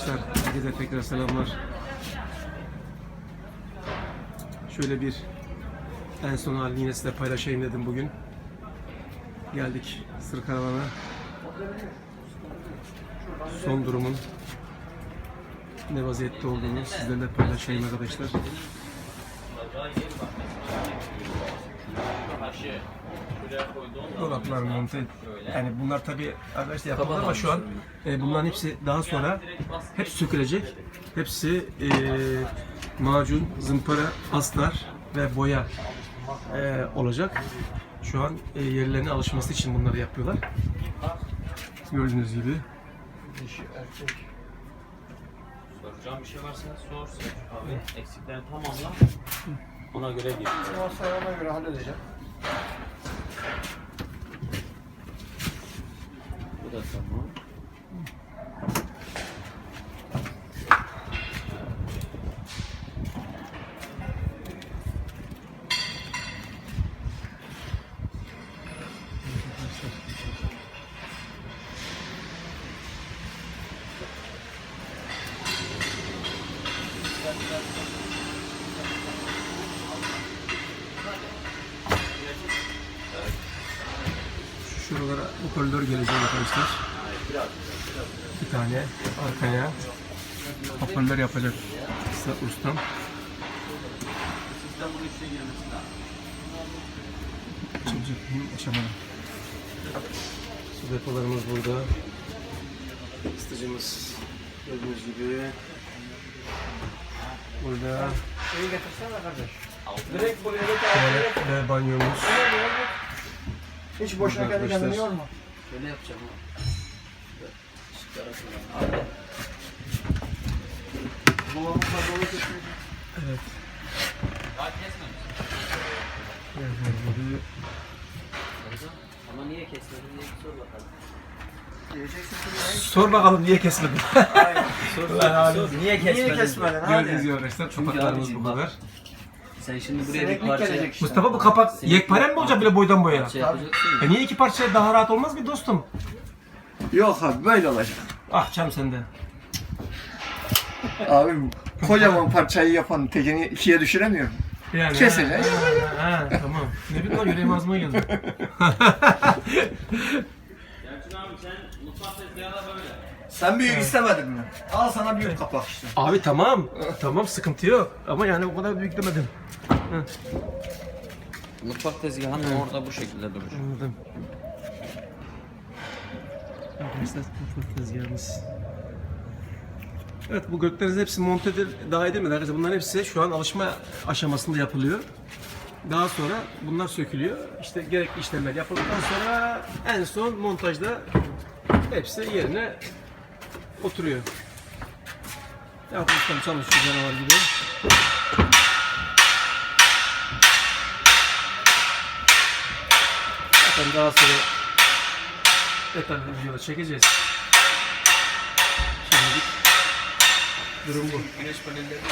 arkadaşlar. Herkese tekrar selamlar. Şöyle bir en son halini yine size paylaşayım dedim bugün. Geldik Sır Karavan'a. Son durumun ne vaziyette olduğunu sizlerle paylaşayım arkadaşlar. Dolaplar monte. Yani bunlar tabi arkadaşlar yapıldı ama şu an e, bunların hepsi daha sonra hep sökülecek. Hepsi e, macun, zımpara, astar ve boya e, olacak. Şu an e, yerlerine alışması için bunları yapıyorlar. Gördüğünüz gibi. Soracağım bir şey varsa sor Selçuk abi. Eksiklerini tamamla. Ona göre gir. Masayı ona göre halledeceğim. Bu da tamam. Şuralara hoparlör gelecek arkadaşlar. Bir tane arkaya hoparlör yapacak usta- ustam. Sizden bunun içine girmesi lazım. Çocuk aşamada. Su depolarımız burada. Isıtıcımız gördüğünüz gibi. Burada Şeyi getirsene kardeş. Direkt buraya ve banyomuz. Hiç boşuna kendi kendini yorma. Şöyle yapacağım kesmeyecek. Evet. Daha kesmemiş. Gibi. Ama niye kesmedin diye bir sor bakalım. Sor bakalım niye kesmedin? Sor, Lan abi, Niye kesmedin? Niye kesmedin Gördüğünüz gibi arkadaşlar kapaklarımız abicim, bu bak. kadar. Sen şimdi buraya bir parça... gelecek işte. Mustafa bu kapak yekpare mi olacak bile boydan boya? Şey yapacaksın E ya. niye iki parça daha rahat olmaz mı dostum? Yok abi böyle olacak. Ah canım sende. Abim kocaman parçayı yapan tekini ikiye düşüremiyorum. Yani, Kesecek. Ha, ha, tamam. Ne bileyim lan yüreğim ağzıma geldi. Selçuk abi sen mutfak tezgahı da böyle. Sen büyük istemedin mi? Al sana büyük kapak işte. Abi tamam. Tamam sıkıntı yok. Ama yani o kadar büyük demedim. Mutfak tezgahının orada bu şekilde durur. Anladım. Arkadaşlar mutfak tezgahımız. Evet bu gökleriniz hepsi monte edil, daha edilmedi arkadaşlar. Bunların hepsi şu an alışma aşamasında yapılıyor. Daha sonra bunlar sökülüyor. İşte gerekli işlemler yapıldıktan sonra en son montajda hepsi yerine oturuyor. Yapmışlar çalışıyor canavar gibi. Zaten daha sonra detaylı videoda çekeceğiz. Şimdilik durum bu. Güneş panelleri